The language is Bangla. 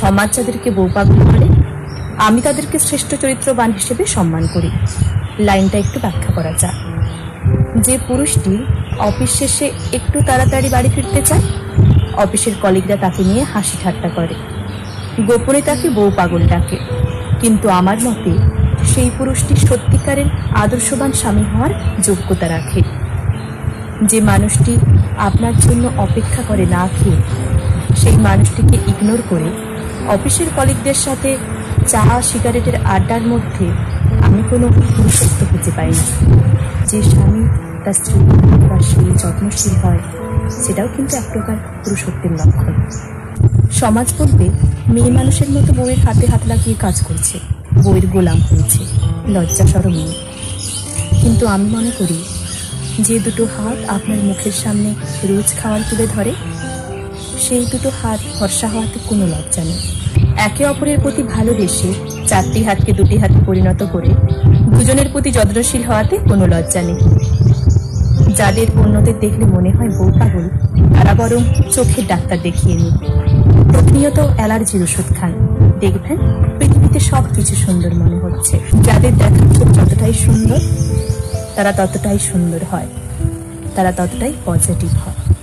সমাজ যাদেরকে বউ পাগল করে, আমি তাদেরকে শ্রেষ্ঠ চরিত্রবান হিসেবে সম্মান করি। লাইনটা একটু ব্যাখ্যা করা যাক। যে পুরুষটি অফিস শেষে একটু তাড়াতাড়ি বাড়ি ফিরতে চায়, অফিসের কলিগরা তাকে নিয়ে হাসি ঠাট্টা করে। গোপনে তাকে বউ পাগল ডাকে। কিন্তু আমার মতে, সেই পুরুষটি সত্যিকারের আদর্শবান স্বামী হওয়ার যোগ্যতা রাখে। যে মানুষটি আপনার জন্য অপেক্ষা করে না খেয়ে, সেই মানুষটিকে ইগনোর করে অফিসের কলিগদের সাথে চা সিগারেটের আড্ডার মধ্যে আমি কোনো পুরুষত্ব খুঁজে পাই না যে স্বামী তার স্ত্রী ভালোবাসে যত্নশীল হয়, সেটাও কিন্তু এক প্রকার পুরুষত্বের লক্ষণ। সমাজ বলবে, মেয়ে মানুষের মতো বউয়ের হাতে হাত লাগিয়ে কাজ করছে, বউয়ের গোলাম হয়েছে, লজ্জা সরম কিন্তু আমি মনে করি, যে দুটো হাত আপনার মুখের সামনে রোজ খাওয়ার তুলে ধরে সেই দুটো হাত ভরসা হওয়াতে কোনো লজ্জা নেই। একে অপরের প্রতি ভালোবেসে চারটি হাতকে দুটি হাতে পরিণত করে দুজনের প্রতি যত্নশীল হওয়াতে কোনো লজ্জা নেই। যাদের অন্যদের দেখলে মনে হয় বউ পাগল, তারা বরং চোখের ডাক্তার দেখিয়ে নিন। প্রতিনিয়ত অ্যালার্জির ওষুধ খান। দেখবেন, পৃথিবীতে সব কিছু সুন্দর মনে হচ্ছে। যাদের দেখা চোখ যতটাই সুন্দর, তারা ততটাই সুন্দর হয়। তারা ততটাই পজিটিভ হয়।